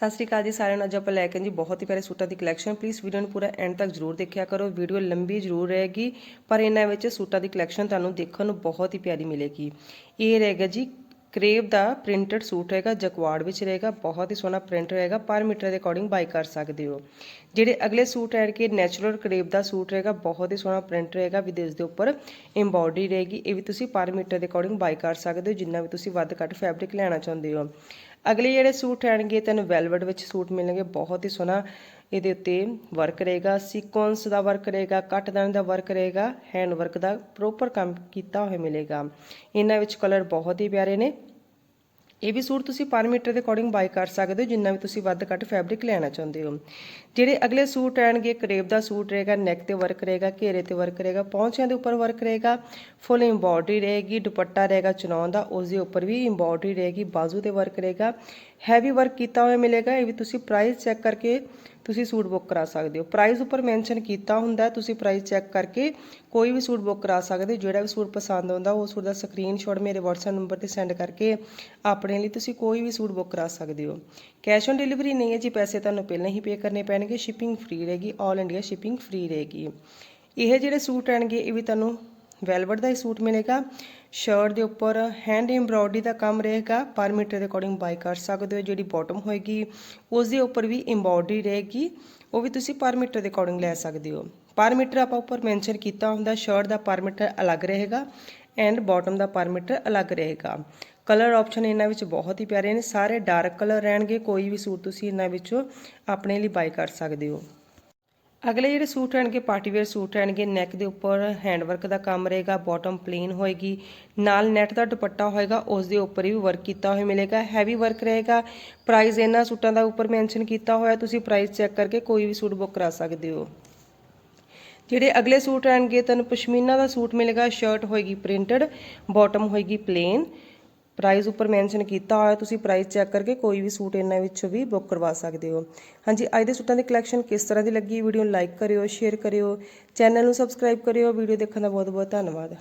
ਸਤਿ ਸ਼੍ਰੀ ਅਕਾਲ ਜੀ ਸਾਰਿਆਂ ਨੂੰ। ਅੱਜ ਆਪਾਂ ਲੈ ਕੇ ਜੀ ਬਹੁਤ ਹੀ ਪਿਆਰੇ ਸੂਟਾਂ ਦੀ ਕਲੈਕਸ਼ਨ ਪਲੀਜ਼ ਵੀਡੀਓ ਨੂੰ ਪੂਰਾ ਐਂਡ ਤੱਕ ਜਰੂਰ ਦੇਖਿਆ ਕਰੋ। ਵੀਡੀਓ ਲੰਬੀ ਜਰੂਰ ਰਹੇਗੀ, ਪਰ ਇਹਨਾਂ ਵਿੱਚ ਸੂਟਾਂ ਦੀ ਕਲੈਕਸ਼ਨ ਤੁਹਾਨੂੰ ਦੇਖਣ ਨੂੰ ਬਹੁਤ ਹੀ ਪਿਆਰੀ ਮਿਲੇਗੀ। ਇਹ ਰਹੇਗਾ ਜੀ ਕਰੇਬ ਦਾ ਪ੍ਰਿੰਟਡ ਸੂਟ ਰਹੇਗਾ, ਜਕਵਾੜ ਵਿੱਚ ਰਹੇਗਾ, ਬਹੁਤ ਹੀ ਸੋਹਣਾ ਪ੍ਰਿੰਟ ਰਹੇਗਾ, ਪਰ ਮੀਟਰ ਦੇ ਅਕੋਰਡਿੰਗ ਬਾਈ ਕਰ ਸਕਦੇ ਹੋ। ਜਿਹੜੇ ਅਗਲੇ ਸੂਟ ਹੈ ਕਿ ਨੈਚੁਰਲ ਕਰੇਬ ਦਾ ਸੂਟ ਰਹੇਗਾ, ਬਹੁਤ ਹੀ ਸੋਹਣਾ ਪ੍ਰਿੰਟ ਰਹੇਗਾ, ਵਿਦੇਸ਼ ਦੇ ਉੱਪਰ ਐਮਬੋਡਰੀ ਰਹੇਗੀ। ਇਹ ਵੀ ਤੁਸੀਂ ਪਰ ਮੀਟਰ ਦੇ ਅਕੋਰਡਿੰਗ ਬਾਈ ਕਰ ਸਕਦੇ ਹੋ, ਜਿੰਨਾ ਵੀ ਤੁਸੀਂ ਵੱਧ ਘੱਟ ਫੈਬਰਿਕ ਲੈਣਾ ਚਾਹੁੰਦੇ ਹੋ। ਅਗਲੇ ਜਿਹੜੇ ਸੂਟ ਰਹਿਣਗੇ ਤੈਨੂੰ ਵੈਲਵਟ ਵਿੱਚ ਸੂਟ ਮਿਲਣਗੇ, ਬਹੁਤ ਹੀ ਸੋਹਣਾ ਇਹਦੇ ਉੱਤੇ ਵਰਕ ਰਹੇਗਾ ਸੀਕੁਐਂਸ ਦਾ ਵਰਕ ਰਹੇਗਾ, ਕੱਟ ਦਾਣੇ ਦਾ ਵਰਕ ਰਹੇਗਾ ਹੈਂਡ ਵਰਕ ਦਾ ਪ੍ਰੋਪਰ ਕੰਮ ਕੀਤਾ ਹੋਇਆ ਮਿਲੇਗਾ। ਇਹਨਾਂ ਵਿੱਚ ਕਲਰ ਬਹੁਤ ਹੀ ਪਿਆਰੇ ਨੇ। ਇਹ ਵੀ ਸੂਟ ਤੁਸੀਂ ਪਰ ਮੀਟਰ ਦੇ ਅਕੋਰਡਿੰਗ ਬਾਈ ਕਰ ਸਕਦੇ ਹੋ, ਜਿੰਨਾ ਵੀ ਤੁਸੀਂ ਵੱਧ ਘੱਟ ਫੈਬਰਿਕ ਲੈਣਾ ਚਾਹੁੰਦੇ ਹੋ। ਜਿਹੜੇ ਅਗਲੇ ਸੂਟ ਆਣਗੇ ਕਰੇਪ ਦਾ ਸੂਟ ਰਹੇਗਾ ਨੈਕ ਤੇ ਵਰਕ ਰਹੇਗਾ, ਘੇਰੇ ਤੇ ਵਰਕ ਰਹੇਗਾ, ਪੌਂਚਿਆਂ ਦੇ ਉੱਪਰ ਵਰਕ ਰਹੇਗਾ ਫੁੱਲ ਐਮਬੋਡਰੀ ਰਹੇਗੀ, ਦੁਪੱਟਾ ਰਹੇਗਾ ਚਨੌਂ ਦਾ ਉਸ ਦੇ ਉੱਪਰ ਵੀ ਐਮਬੋਡਰੀ ਰਹੇਗੀ, ਬਾਜ਼ੂ ਤੇ ਵਰਕ ਰਹੇਗਾ। ਹੈਵੀ ਵਰਕ ਕੀਤਾ ਹੋਇਆ ਮਿਲੇਗਾ, ਇਹ ਵੀ ਤੁਸੀਂ ਪ੍ਰਾਈਸ ਚੈੱਕ ਕਰਕੇ ਤੁਸੀਂ ਸੂਟ ਬੁੱਕ ਕਰਾ ਸਕਦੇ ਹੋ। ਪ੍ਰਾਈਸ ਉੱਪਰ ਮੈਂਸ਼ਨ ਕੀਤਾ ਹੁੰਦਾ ਤੁਸੀਂ ਪ੍ਰਾਈਸ ਚੈੱਕ ਕਰਕੇ ਕੋਈ ਵੀ ਸੂਟ ਬੁੱਕ ਕਰਾ ਸਕਦੇ ਹੋ ਜਿਹੜਾ ਵੀ ਸੂਟ ਪਸੰਦ ਆਉਂਦਾ, ਉਹ ਸੂਟ ਦਾ ਸਕਰੀਨਸ਼ਾਟ ਮੇਰੇ WhatsApp ਨੰਬਰ ਤੇ ਸੈਂਡ ਕਰਕੇ ਆਪਣੇ ਲਈ ਤੁਸੀਂ ਕੋਈ ਵੀ ਸੂਟ ਬੁੱਕ ਕਰਾ ਸਕਦੇ ਹੋ। ਕੈਸ਼ ਔਨ ਡਿਲੀਵਰੀ ਨਹੀਂ ਹੈ ਜੀ, ਪੈਸੇ ਤੁਹਾਨੂੰ ਪਹਿਲਾਂ ਹੀ ਪੇ ਕਰਨੇ ਪੈਣਗੇ ਸ਼ਿਪਿੰਗ ਫ੍ਰੀ ਰਹੇਗੀ 올 ਇੰਡੀਆ ਸ਼ਿਪਿੰਗ ਫ੍ਰੀ ਰਹੇਗੀ। ਇਹ ਜਿਹੜੇ ਸੂਟ ਆਣਗੇ ਇਹ ਵੀ ਤੁਹਾਨੂੰ ਵੈਲਵਟ ਦਾ ਹੀ ਸੂਟ ਮਿਲੇਗਾ। ਸ਼ਰਟ ਦੇ ਉੱਪਰ ਹੈਂਡ ਐਮਬ੍ਰੋਇਡਰੀ ਦਾ ਕੰਮ ਰਹੇਗਾ। ਪਰ ਮੀਟਰ ਦੇ ਅਕੋਰਡਿੰਗ ਬਾਈ ਕਰ ਸਕਦੇ ਹੋ ਜਿਹੜੀ ਬਾਟਮ ਹੋਏਗੀ। ਉਸ ਦੇ ਉੱਪਰ ਵੀ ਐਮਬ੍ਰੋਇਡਰੀ ਰਹੇਗੀ। ਉਹ ਵੀ ਤੁਸੀਂ ਪਰ ਮੀਟਰ ਦੇ ਅਕੋਰਡਿੰਗ ਲੈ ਸਕਦੇ ਹੋ। ਪਰ ਮੀਟਰ ਆਪਾਂ ਉੱਪਰ ਮੈਂਸ਼ਨ ਕੀਤਾ ਹੁੰਦਾ, ਸ਼ਰਟ ਦਾ ਪਰ ਮੀਟਰ ਅਲੱਗ ਰਹੇਗਾ ਐਂਡ ਬਾਟਮ ਦਾ ਪਰ ਮੀਟਰ ਅਲੱਗ ਰਹੇਗਾ। ਕਲਰ ਆਪਸ਼ਨ ਇਹਨਾਂ ਵਿੱਚ ਬਹੁਤ ਹੀ ਪਿਆਰੇ ਨੇ। ਸਾਰੇ ਡਾਰਕ ਕਲਰ ਰਹਿਣਗੇ। ਕੋਈ ਵੀ ਸੂਟ ਤੁਸੀਂ ਇਹਨਾਂ ਵਿੱਚੋਂ ਆਪਣੇ ਲਈ ਬਾਈ ਕਰ ਸਕਦੇ ਹੋ। ਅਗਲੇ ਜਿਹੜੇ ਸੂਟ ਰਹਿਣਗੇ ਪਾਰਟੀ ਵੇਅਰ ਸੂਟ ਰਹਿਣਗੇ ਨੈਕ ਦੇ ਉੱਪਰ ਹੈਂਡ ਵਰਕ ਦਾ ਕੰਮ ਰਹੇਗਾ ਬਾਟਮ ਪਲੇਨ ਹੋਏਗੀ, ਨਾਲ ਨੈਟ ਦਾ ਦੁਪੱਟਾ ਹੋਏਗਾ, ਉਸ ਦੇ ਉੱਪਰ ਵੀ ਵਰਕ ਕੀਤਾ ਹੋਇਆ ਮਿਲੇਗਾ ਹੈਵੀ ਵਰਕ ਰਹੇਗਾ। ਪ੍ਰਾਈਸ ਇਹਨਾਂ ਸੂਟਾਂ ਦਾ ਉੱਪਰ ਮੈਂਸ਼ਨ ਕੀਤਾ ਹੋਇਆ, ਤੁਸੀਂ ਪ੍ਰਾਈਸ ਚੈੱਕ ਕਰਕੇ ਕੋਈ ਵੀ ਸੂਟ ਬੁੱਕ ਕਰਾ ਸਕਦੇ ਹੋ। ਜਿਹੜੇ ਅਗਲੇ ਸੂਟ ਰਹਿਣਗੇ ਤੁਹਾਨੂੰ ਪਸ਼ਮੀਨਾ ਦਾ ਸੂਟ ਮਿਲੇਗਾ ਸ਼ਰਟ ਹੋਏਗੀ ਪ੍ਰਿੰਟਡ ਬਾਟਮ ਹੋਏਗੀ ਪਲੇਨ ਪ੍ਰਾਈਸ ਉੱਪਰ ਮੈਂਸ਼ਨ ਕੀਤਾ ਹੋਇਆ, ਤੁਸੀਂ ਪ੍ਰਾਈਸ ਚੈੱਕ ਕਰਕੇ ਕੋਈ ਵੀ ਸੂਟ ਇਹਨਾਂ ਵਿੱਚੋਂ ਵੀ ਬੁੱਕ ਕਰਵਾ ਸਕਦੇ ਹੋ। ਹਾਂਜੀ, ਅੱਜ ਦੇ ਸੂਟਾਂ ਦੀ ਕਲੈਕਸ਼ਨ ਕਿਸ ਤਰ੍ਹਾਂ ਦੀ ਲੱਗੀ? ਵੀਡੀਓ ਨੂੰ ਲਾਈਕ ਕਰਿਓ ਸ਼ੇਅਰ ਕਰਿਓ ਚੈਨਲ ਨੂੰ ਸਬਸਕ੍ਰਾਈਬ ਕਰਿਓ। ਵੀਡੀਓ ਦੇਖਣ ਦਾ ਬਹੁਤ ਬਹੁਤ ਧੰਨਵਾਦ।